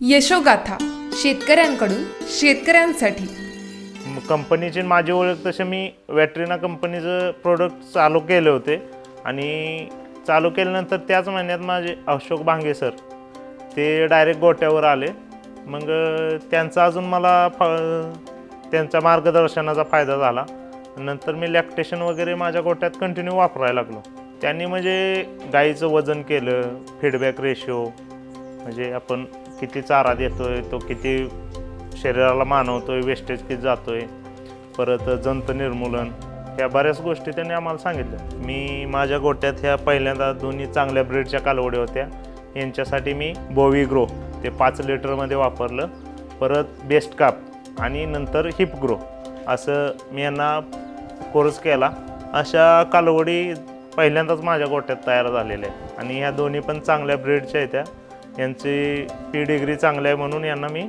यशोगाथा शेतकऱ्यांकडून शेतकऱ्यांसाठी. कंपनीची माझी ओळख तसे मी वॅटरीना कंपनीचं प्रोडक्ट चालू केले होते. आणि चालू केल्यानंतर त्याच महिन्यात माझे अशोक भांगे सर ते डायरेक्ट गोट्यावर आले. मग त्यांचा अजून मला फ त्यांच्या मार्गदर्शनाचा फायदा झाला. नंतर मी लॅक्टेशन वगैरे माझ्या गोट्यात कंटिन्यू वापरायला लागलो. त्यांनी म्हणजे गाईचं वजन केलं फीडबॅक रेशो म्हणजे आपण किती चारा देतोय तो किती शरीराला मानवतोय वेस्टेज किती जातोय परत जंत निर्मूलन ह्या बऱ्याच गोष्टी त्यांनी आम्हाला सांगितल्या. मी माझ्या गोट्यात ह्या पहिल्यांदा दोन्ही चांगल्या ब्रीडच्या कालवड्या होत्या. यांच्यासाठी मी बोवी ग्रो ते पाच लिटरमध्ये वापरलं. परत बेस्ट काप आणि नंतर हिप ग्रो असं मी यांना कोर्स केला. अशा कालवडी पहिल्यांदाच माझ्या गोट्यात तयार झालेल्या आहेत. आणि ह्या दोन्ही पण चांगल्या ब्रीडच्या आहेत त्या. यांची पी डिग्री चांगली आहे म्हणून यांना मी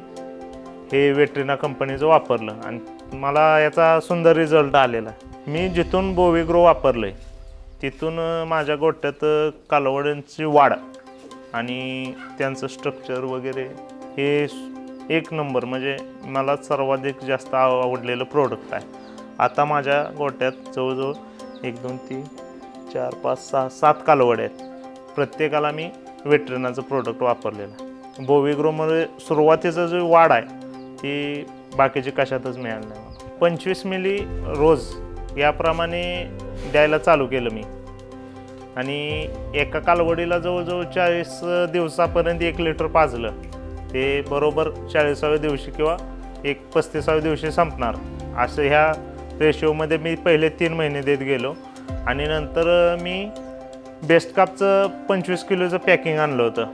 हे वेटरिना कंपनीचं वापरलं. आणि मला याचा सुंदर रिझल्ट आलेला मी जिथून बोविग्रो वापरलं आहे तिथून माझ्या गोट्यात कालवड्यांची वाढ आणि त्यांचं स्ट्रक्चर वगैरे हे एक नंबर म्हणजे मला सर्वाधिक जास्त आव- आवडलेलं प्रोडक्ट आहे. आता माझ्या गोट्यात जवळजवळ एक दोन तीन चार पाच सहा सात कालवड आहेत. प्रत्येकाला मी वेट्रिनाचं प्रोडक्ट वापरलेलं आहे. बोविग्रोमध्ये सुरुवातीचा जो वाढ आहे ती बाकीची कशातच मिळाली नाही. पंचवीस मिली रोज याप्रमाणे द्यायला चालू केलं मी. आणि एका कालवडीला जवळजवळ चाळीस दिवसापर्यंत एक लिटर पाजलं. ते बरोबर चाळीसाव्या दिवशी किंवा एक पस्तीसाव्या दिवशी संपणार. असं ह्या रेशिओमध्ये मी पहिले तीन महिने देत गेलो. आणि नंतर मी बेस्ट कापचं पंचवीस किलोचं पॅकिंग आणलं होतं.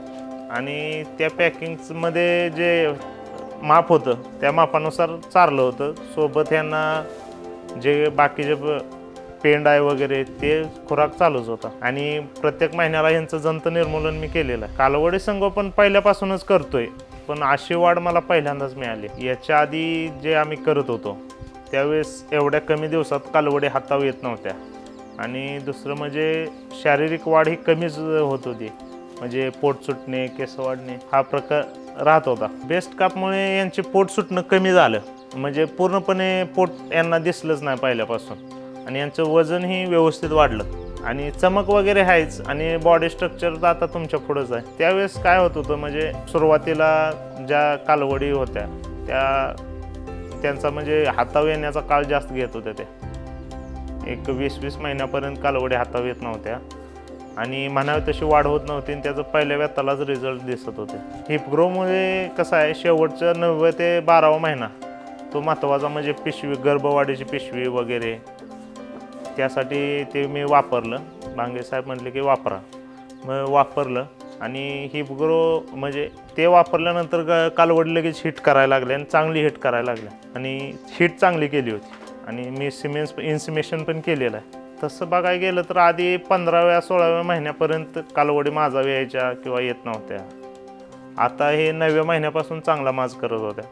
आणि त्या पॅकिंगमध्ये जे माप होतं त्या मापानुसार चारलं होतं. सोबत ह्यांना जे बाकीचे पेंड आहे वगैरे ते खुराक चालूच होता. आणि प्रत्येक महिन्याला यांचं जंत निर्मूलन मी केलेलं. आहे कालवडे संगोपन पहिल्यापासूनच करतोय. पण अशी वाढ मला पहिल्यांदाच मिळाली. याच्या आधी जे आम्ही करत होतो त्यावेळेस एवढ्या कमी दिवसात कालवडी हातावर येत नव्हत्या. आणि दुसरं म्हणजे शारीरिक वाढ ही कमीच होत होती. म्हणजे पोट सुटणे केस वाढणे हा प्रकार राहत होता. बेस्ट कापमुळे यांचे पोट सुटणं कमी झालं. म्हणजे पूर्णपणे पोट यांना दिसलंच नाही पहिल्यापासून. आणि यांचं वजनही व्यवस्थित वाढलं. आणि चमक वगैरे आहेच. आणि बॉडी स्ट्रक्चर तर आता तुमच्या पुढंच आहे. त्यावेळेस काय होत होतं? म्हणजे सुरुवातीला ज्या कालवडी होत्या त्या त्यांचा म्हणजे हातावर येण्याचा काळ जास्त घेत होत्या ते. एक वीस वीस महिन्यापर्यंत कालवडी हातावर येत नव्हत्या. आणि म्हणावी तशी वाढ होत नव्हती आणि त्याचं पहिल्या व्यतालाच रिझल्ट दिसत होते. हिपग्रोमध्ये कसं आहे शेवटचं नववे ते बारावा महिना तो महत्त्वाचा म्हणजे पिशवी गर्भवाढीची पिशवी वगैरे त्यासाठी ते मी वापरलं. भांगे साहेब म्हटले की वापरा. मग वापरलं आणि हिपग्रो म्हणजे ते वापरल्यानंतर ग कालवडी लगेच हिट करायला लागले आणि चांगली हिट करायला लागल्या. आणि हिट चांगली केली होती. आणि मी सिमेन्स इन्सिमेशन पण केलेलं आहे. तसं बघायला गेलं तर आधी पंधराव्या सोळाव्या महिन्यापर्यंत कालवडी माझा यायच्या किंवा येत नव्हत्या. आता हे नवव्या महिन्यापासून चांगला माज करत होत्या.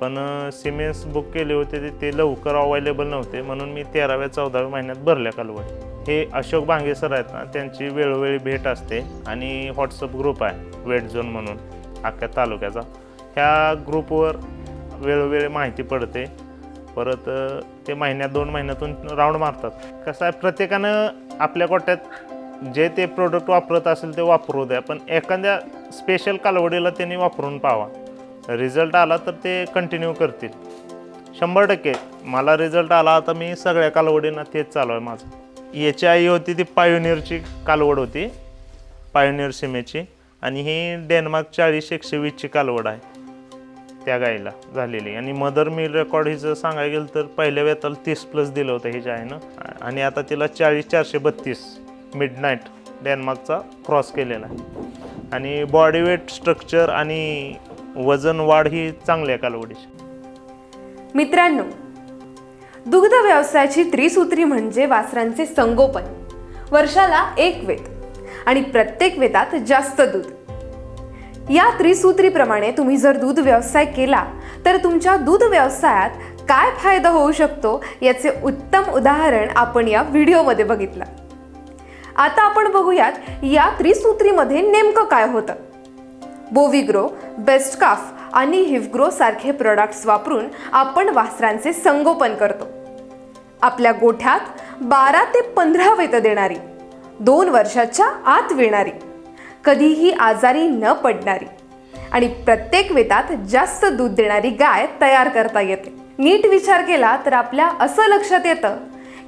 पण सिमेन्स बुक केले होते ते- ते लवकर अवेलेबल नव्हते. म्हणून मी तेराव्या चौदाव्या महिन्यात भरल्या कालवडी. हे अशोक भांगे सर आहेत ना त्यांची वेळोवेळी भेट असते आणि व्हॉट्सअप ग्रुप आहे वेट झोन म्हणून अख्ख्या तालुक्याचा. ह्या ग्रुपवर वेळोवेळी माहिती पडते. परत ते महिन्यात दोन महिन्यातून राऊंड मारतात. कसं आहे प्रत्येकानं आपल्या गोट्यात जे ते प्रोडक्ट वापरत असेल ते वापरू द्या पण एखाद्या स्पेशल कालवडीला त्यांनी वापरून पाहावा रिझल्ट आला तर ते कंटिन्यू करतील. शंभर टक्के. मला रिझल्ट आला आता मी सगळ्या कालवडींना तेच चालू आहे माझं. याची आई होती ती पायोनियरची कालवड होती पायोनियर सीमेची आणि ही डेन्मार्क चाळीस एकशे वीसची कालवड आहे. त्या गाईला झालेली आणि मदर मिल रेकॉर्ड हिचं सांगायला गेलं तर पहिल्या वेताला तीस प्लस दिलं होतं हिच्या आईनं. आणि आता तिला चाळीस चारशे बत्तीस मिड नाईट डेन्मार्कचा क्रॉस केलेला आहे. आणि बॉडी वेट स्ट्रक्चर आणि वजन वाढ ही चांगली आहे कालवडीची. मित्रांनो दुग्ध व्यवसायाची त्रिसूत्री म्हणजे वासरांचे संगोपन. वर्षाला एक वेत आणि प्रत्येक वेतात जास्त दूध. या त्रिसूत्रीप्रमाणे तुम्ही जर दूध व्यवसाय केला तर तुमच्या दूध व्यवसायात काय फायदा होऊ शकतो याचे उत्तम उदाहरण आपण या व्हिडिओमध्ये बघितलं. आता आपण बघूयात या त्रिसूत्रीमध्ये नेमकं काय होतं. बोविग्रो बेस्ट काफ आणि हिवग्रो सारखे प्रोडक्ट्स वापरून आपण वासरांचे संगोपन करतो. आपल्या गोठ्यात बारा ते पंधरा वेत देणारी दोन वर्षाच्या आत विणारी. कधीही आजारी न पडणारी. आणि प्रत्येक वेतात जास्त दूध देणारी गाय तयार करता येते. नीट विचार केला तर आपल्या असं लक्षात येतं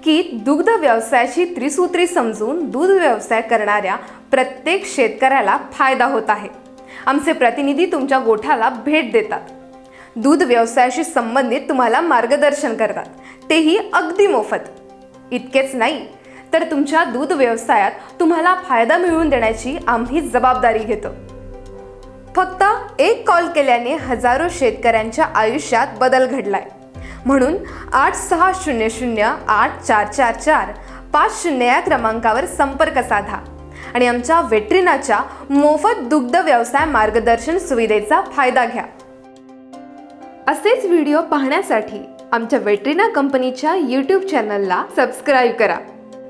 की दुग्ध व्यवसायाची त्रिसूत्री समजून दूध व्यवसाय करणाऱ्या प्रत्येक शेतकऱ्याला फायदा होत आहे. आमचे प्रतिनिधी तुमच्या गोठ्याला भेट देतात. दूध व्यवसायाशी संबंधित तुम्हाला मार्गदर्शन करतात. तेही अगदी मोफत. इतकेच नाही तर तुमच्या दूध व्यवसायात तुम्हाला फायदा मिळवून देण्याची आम्ही जबाबदारी घेतो. फक्त एक कॉल केल्याने हजारो शेतकऱ्यांच्या आयुष्यात बदल घडलाय. म्हणून आठ सहा शून्य शून्य आठ चार चार चार पाच शून्य या क्रमांकावर संपर्क साधा आणि आमच्या वेट्रिनाच्या मोफत दुग्ध व्यवसाय मार्गदर्शन सुविधेचा फायदा घ्या. असेच व्हिडिओ पाहण्यासाठी आमच्या वेट्रिना कंपनीच्या यूट्यूब चॅनलला सबस्क्राईब करा.